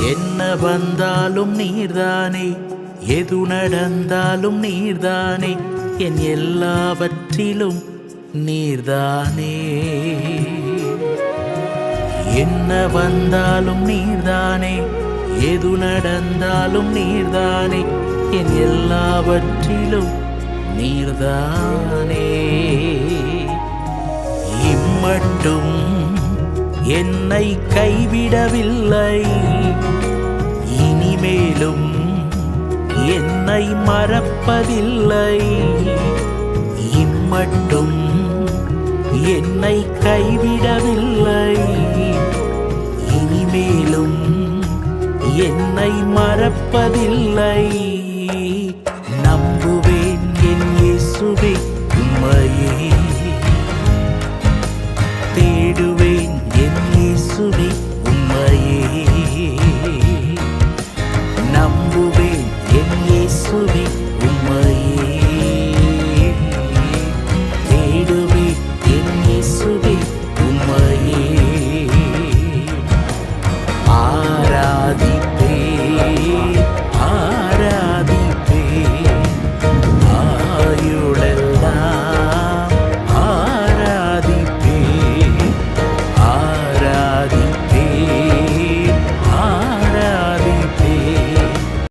என்ன வந்தாலும் நீர்தானே? எது நடந்தாலும் நீர்தானே? என் எல்லாவற்றிலும் நீர்தானே. என்ன வந்தாலும் நீர்தானே? எது நடந்தாலும் நீர்தானே? என் எல்லாவற்றிலும் நீர்தானே. இம்மட்டும் என்னை கைவிடவில்லை. என்றிலும் என்னை மறப்பதில்லை. இம்மட்டும் என்னை கைவிடவில்லை. இனிமேலும் என்னை மறப்பதில்லை. நம்பு